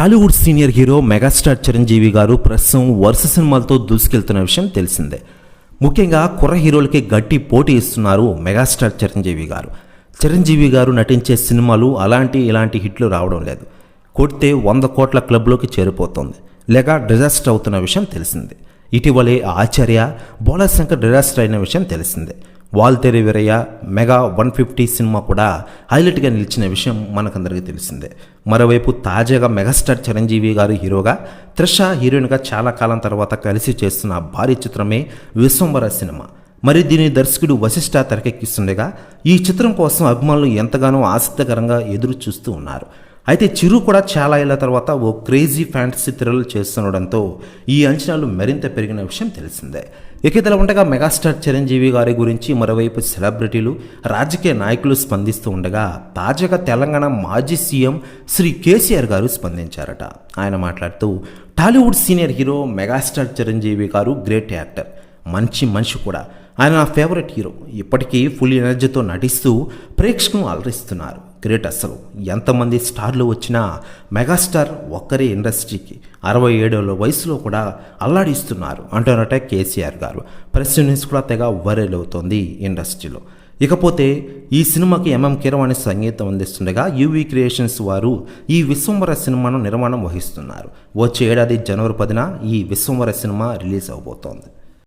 Tollywood senior hero megastar Chiranjeevi garu ప్రస్తుతం వరుస సినిమాలతో దూసుకెళ్తున్న విషయం తెలిసిందే. ముఖ్యంగా కుర్ర హీరోలకి గట్టి పోటీ ఇస్తున్నారు మెగాస్టార్ చిరంజీవి గారు. చిరంజీవి గారు నటించే సినిమాలు అలాంటి ఇలాంటి హిట్లు రావడం లేదు. కొడితే వంద కోట్ల క్లబ్లోకి చేరిపోతుంది. లేక డిజాస్టర్ అవుతున్న విషయం తెలిసిందే. ఇటీవలే ఆచార్య బోలాశంకర్ డిజాస్టర్ అయిన విషయం తెలిసిందే. Waltair Veerayya mega one fifty cinema కూడా హైలైట్గా నిలిచిన విషయం మనకందరికీ తెలిసిందే. మరోవైపు తాజాగా మెగాస్టార్ చిరంజీవి గారు హీరోగా త్రిష హీరోయిన్గా చాలా కాలం తర్వాత కలిసి చేస్తున్న భారీ చిత్రమే విశ్వంబర సినిమా. మరి దీని దర్శకుడు వశిష్ఠ తెరకెక్కిస్తుండగా ఈ చిత్రం కోసం అభిమానులు ఎంతగానో ఆసక్తికరంగా ఎదురు చూస్తూ ఉన్నారు. అయితే చిరు కూడా చాలా ఏళ్ళ తర్వాత ఓ క్రేజీ ఫ్యాంటసీ థ్రిల్ చేస్తుండడంతో ఈ అంచనాలు మరింత పెరిగిన విషయం తెలిసిందే. ఇక ఉండగా మెగాస్టార్ చిరంజీవి గారి గురించి మరోవైపు సెలబ్రిటీలు రాజకీయ నాయకులు స్పందిస్తూ ఉండగా తాజాగా తెలంగాణ మాజీ సీఎం శ్రీ కేసీఆర్ గారు స్పందించారట. ఆయన మాట్లాడుతూ Tollywood senior hero megastar Chiranjeevi garu great actor. మంచి మనిషి కూడా. ఆయన నా ఫేవరెట్ హీరో. ఇప్పటికీ ఫుల్ ఎనర్జీతో నటిస్తూ ప్రేక్షకులను అలరిస్తున్నారు. గ్రేట్ అసలు ఎంతమంది స్టార్లు వచ్చినా మెగాస్టార్ ఒక్కరే ఇండస్ట్రీకి అరవై ఏడేళ్ళ వయసులో కూడా అల్లాడిస్తున్నారు. అంటున్నట్టే కేసీఆర్ గారు. ప్రెస్ న్యూస్ కూడా తెగ వైరల్ అవుతోంది ఇండస్ట్రీలో. ఇకపోతే ఈ సినిమాకి ఎంఎం కిరవాణి సంగీతం అందిస్తుండగా యూవీ క్రియేషన్స్ వారు ఈ విశ్వంవర సినిమాను నిర్మాణం వహిస్తున్నారు. వచ్చే ఏడాది జనవరి పదిన ఈ విశ్వంవర సినిమా రిలీజ్ అవబోతోంది.